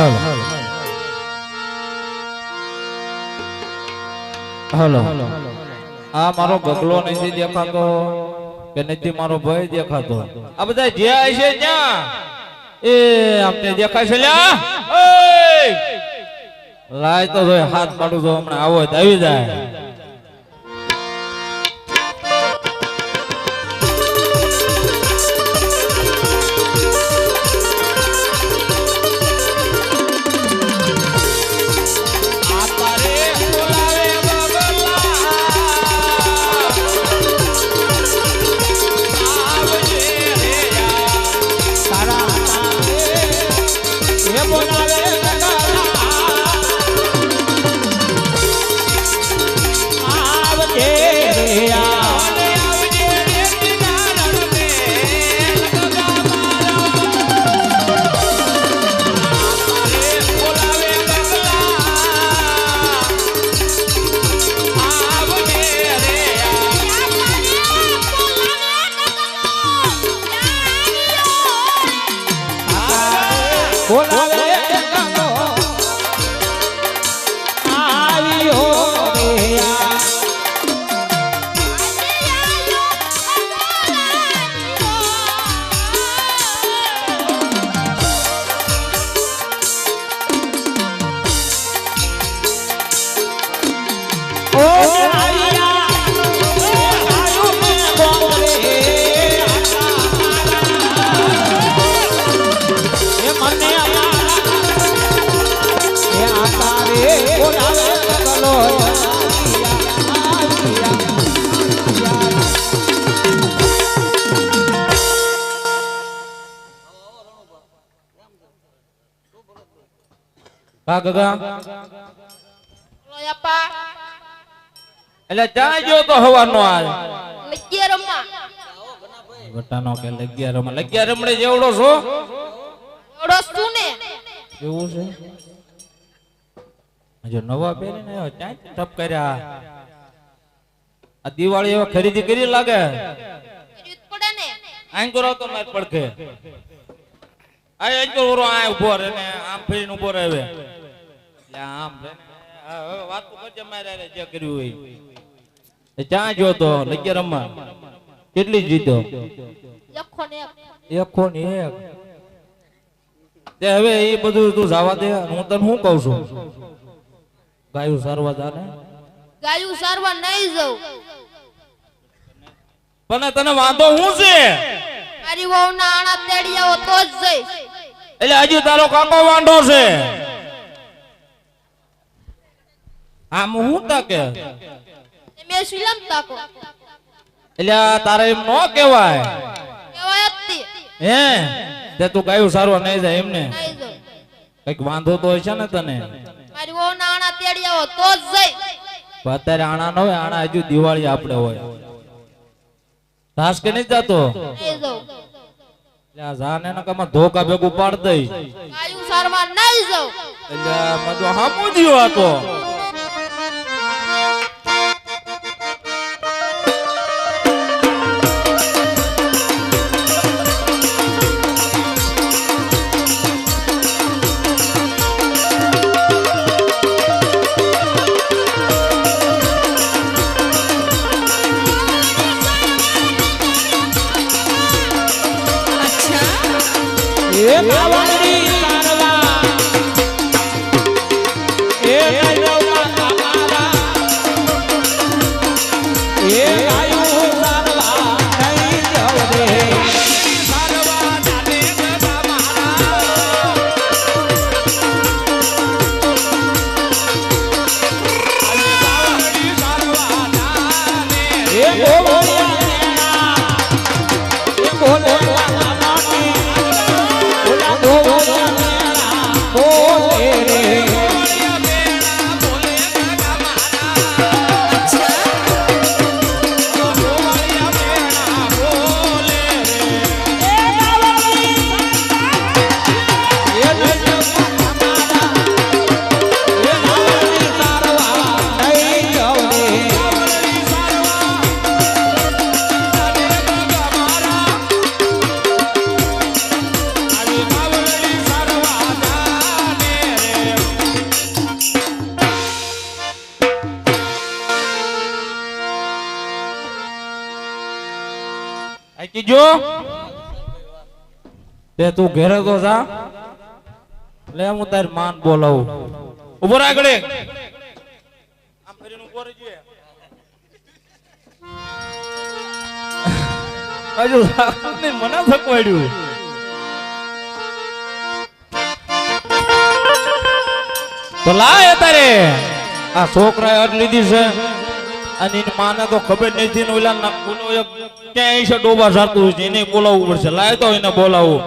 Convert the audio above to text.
Hello hello આ મારો બગલો નથી દેખાતો, કે નથી મારો ભાઈ દેખાતો. આ બધા જ્યાં છે ત્યાં. એ આપણે દેખાય છે લ્યા! લાય તો હાથ પાડું તો હમણાં આવો આવી જાય. એટલે ગયો તો હવાનો આજ લગિયા રમવા? વટાનો કે લગિયા રમ લગિયા રમણે જેવડો છો. એવડો શું ને? એવું છે? હજુ નવા પહેરીને આવ્યો ત્યાં જ ઠપ કર્યા. આ દિવાળી હવે ખરીદી કરી લાગે. કર્યું જ પડે ને આઈ કરો તો માર પડખે. આ આઈ કરો ઓરો આ ઊભો રહે ને આમ ફરીને ઊભો રહે હવે. એટલે આમ રે ને, આ હવે વાત તો કરજે મારે હારે જે કર્યું હોય. એ ત્યાં જો તો? લગિયા રમવા. કેટલી જીતો? લખો ને એકો ને એક. તે હવે એ બધું તું જવા દે હું તને શું કહું છું? ગાયું સારવા જાને? ગાયું સારવા નહીં જવું પણ તને વાંધો શું છે? મારી વહુ ના આણા તેડી આવો તો જ જઈશ એટલે હજી તારો કાકો વાંઢો છે. આમ હું તકે? મે શિલમ તકો. એટલે તારે એમ નો કહેવાય. કહેવાય હતી હે? તે તું ગાયું સારવા નહીં જાય એમને. કંઈક વાંધો તો હશે ને તને? તેડી આવો તો જ જઈ. અત્યારે આણા ન હોય આણા હજુ દિવાળી આપણે હોય. ઘાસ કે નહીં જતો? જાને ને કમા ધોકા ભેગું પાડ દઈ. કાયું સારવા નહીં જાઉં. એટલે મજો હામું જીવ એ કીજો તે તું ઘેરે તો જા. લે, હું તાર માન બોલાવું. ઊભો આગળ. આમ ફરીને ઊભો રહેજે. હજુ મને થકવાડ્યું તો લાય તારે આ છોકરાએ અટ લીધી છે. અને માને તો ખબર નથી ને ઓલા એક ક્યાંય છે ડોબા છે, એને બોલાવવું પડશે. લાય તો એને બોલાવું.